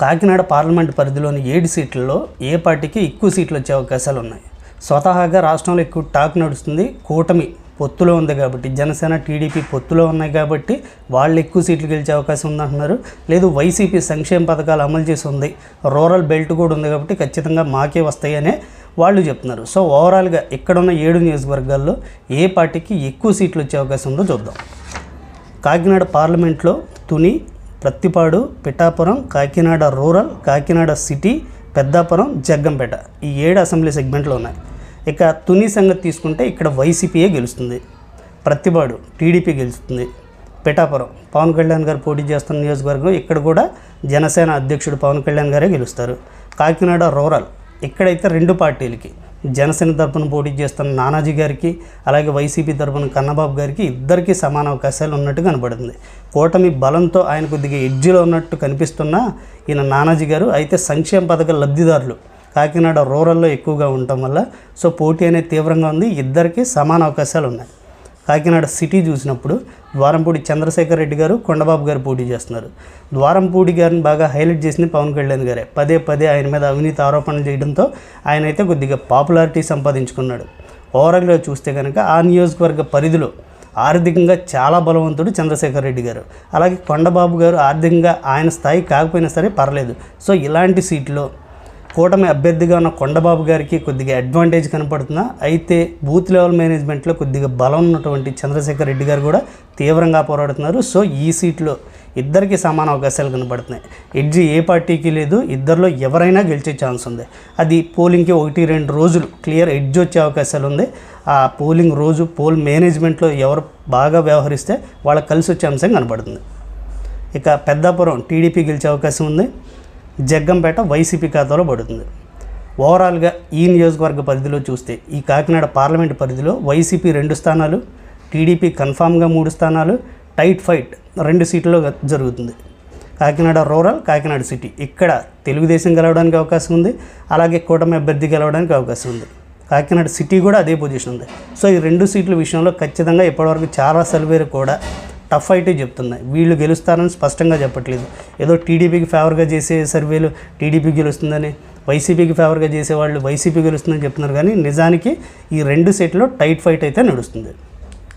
Kakinada parliament పరిధిలోని ఏడు సీట్లలో ఏ పార్టీకి ఎక్కువ సీట్లు వచ్చే అవకాశాలు ఉన్నాయి? స్వతహాగా రాష్ట్రంలో ఎక్కువ టాక్ నడుస్తుంది కూటమి పొత్తులో ఉంది కాబట్టి జనసేన టీడీపీ పొత్తులో ఉన్నాయి కాబట్టి వాళ్ళు ఎక్కువ సీట్లు గెలిచే అవకాశం ఉందంటున్నారు. లేదు వైసీపీ సంక్షేమ పథకాలు అమలు చేసి ఉంది. రూరల్ బెల్ట్ కూడా ఉంది కాబట్టి ఖచ్చితంగా మాకే వస్తాయనే వాళ్ళు చెప్తున్నారు. సో ఓవరాల్గా ఇక్కడున్న ఏడు నియోజకవర్గాల్లో ఏ పార్టీకి ఎక్కువ సీట్లు వచ్చే అవకాశం ఉందో చూద్దాం. కాకినాడ పార్లమెంట్లో తుని ప్రత్తిపాడు పిఠాపురం కాకినాడ రూరల్ కాకినాడ సిటీ పెద్దాపురం జగ్గంపేట ఈ ఏడు అసెంబ్లీ సెగ్మెంట్లు ఉన్నాయి. ఇక తుని సంగతి తీసుకుంటే ఇక్కడ వైసీపీయే గెలుస్తుంది. ప్రత్తిపాడు టీడీపీ గెలుస్తుంది. పిఠాపురం పవన్ కళ్యాణ్ గారు పోటీ చేస్తున్న నియోజకవర్గం ఇక్కడ కూడా జనసేన అధ్యక్షుడు పవన్ కళ్యాణ్ గారే గెలుస్తారు. కాకినాడ రూరల్ ఇక్కడైతే రెండు పార్టీలకి. జనసేన తరపున పోటీ చేస్తున్న నానాజీ గారికి అలాగే వైసీపీ తరపున కన్నబాబు గారికి ఇద్దరికీ సమాన అవకాశాలు ఉన్నట్టు కనబడుతుంది కూటమి బలంతో ఆయన కొద్దిగా ఎడ్జిలో ఉన్నట్టు కనిపిస్తున్న ఈయన నానాజీ గారు అయితే సంక్షేమ పథక లబ్ధిదారులు. కాకినాడ రూరల్లో ఎక్కువగా ఉండటం వల్ల సో పోటీ అనేది తీవ్రంగా ఉంది. ఇద్దరికీ సమాన అవకాశాలు ఉన్నాయి. కాకినాడ సిటీ చూసినప్పుడు ద్వారంపూడి చంద్రశేఖర్ రెడ్డి గారు కొండబాబు గారు పోటీ చేస్తున్నారు. ద్వారంపూడి గారిని బాగా హైలైట్ చేసింది పవన్ కళ్యాణ్ గారే. పదే పదే ఆయన మీద అవినీతి ఆరోపణలు చేయడంతో ఆయన అయితే కొద్దిగా పాపులారిటీ సంపాదించుకున్నాడు. ఓవరాల్గా చూస్తే కనుక ఆ నియోజకవర్గ పరిధిలో ఆర్థికంగా చాలా బలవంతుడు చంద్రశేఖర్ రెడ్డి గారు. అలాగే కొండబాబు గారు ఆర్థికంగా ఆయన స్థాయి కాకపోయినా సరే పర్లేదు. సో ఇలాంటి సీట్లో కూటమి అభ్యర్థిగా ఉన్న కొండబాబు గారికి కొద్దిగా అడ్వాంటేజ్ కనపడుతుందా? అయితే బూత్ లెవెల్ మేనేజ్మెంట్లో కొద్దిగా బలం ఉన్నటువంటి చంద్రశేఖర్ రెడ్డి గారు కూడా తీవ్రంగా పోరాడుతున్నారు. సో ఈ సీట్లో ఇద్దరికి సమాన అవకాశాలు కనబడుతున్నాయి ఎడ్జి ఏ పార్టీకి లేదు ఇద్దరిలో ఎవరైనా గెలిచే ఛాన్స్ ఉంది. అది పోలింగ్కి ఒకటి రెండు రోజులు క్లియర్ ఎడ్జ్ వచ్చే అవకాశాలు ఉంది. ఆ పోలింగ్ రోజు పోల్ మేనేజ్మెంట్లో ఎవరు బాగా వ్యవహరిస్తే వాళ్ళకి కలిసి వచ్చే అంశం కనబడుతుంది ఇక పెద్దాపురం టీడీపీ గెలిచే అవకాశం ఉంది. జగ్గంపేట వైసీపీ ఖాతాలో పడుతుంది. ఓవరాల్గా ఈ నియోజకవర్గ పరిధిలో చూస్తే ఈ కాకినాడ పార్లమెంట్ పరిధిలో వైసీపీ రెండు స్థానాలు టీడీపీ కన్ఫామ్గా మూడు స్థానాలు టైట్ ఫైట్ రెండు సీట్లలో జరుగుతుంది. కాకినాడ రూరల్ కాకినాడ సిటీ ఇక్కడ తెలుగుదేశం గెలవడానికి అవకాశం ఉంది. అలాగే కూటమి అభ్యర్థి గెలవడానికి అవకాశం ఉంది. కాకినాడ సిటీ కూడా అదే పొజిషన్ ఉంది. సో ఈ రెండు సీట్ల విషయంలో ఖచ్చితంగా ఇప్పటివరకు చాలా సర్వేలు కూడా టఫ్ అయితే చెప్తున్నాయి. వీళ్ళు గెలుస్తారని స్పష్టంగా చెప్పట్లేదు. ఏదో టీడీపీకి ఫేవర్గా చేసే సర్వేలు టీడీపీ గెలుస్తుందని వైసీపీకి ఫేవర్గా చేసేవాళ్ళు వైసీపీ గెలుస్తుందని చెప్తున్నారు. కానీ నిజానికి ఈ రెండు సెట్లో టైట్ ఫైట్ అయితే నడుస్తుంది.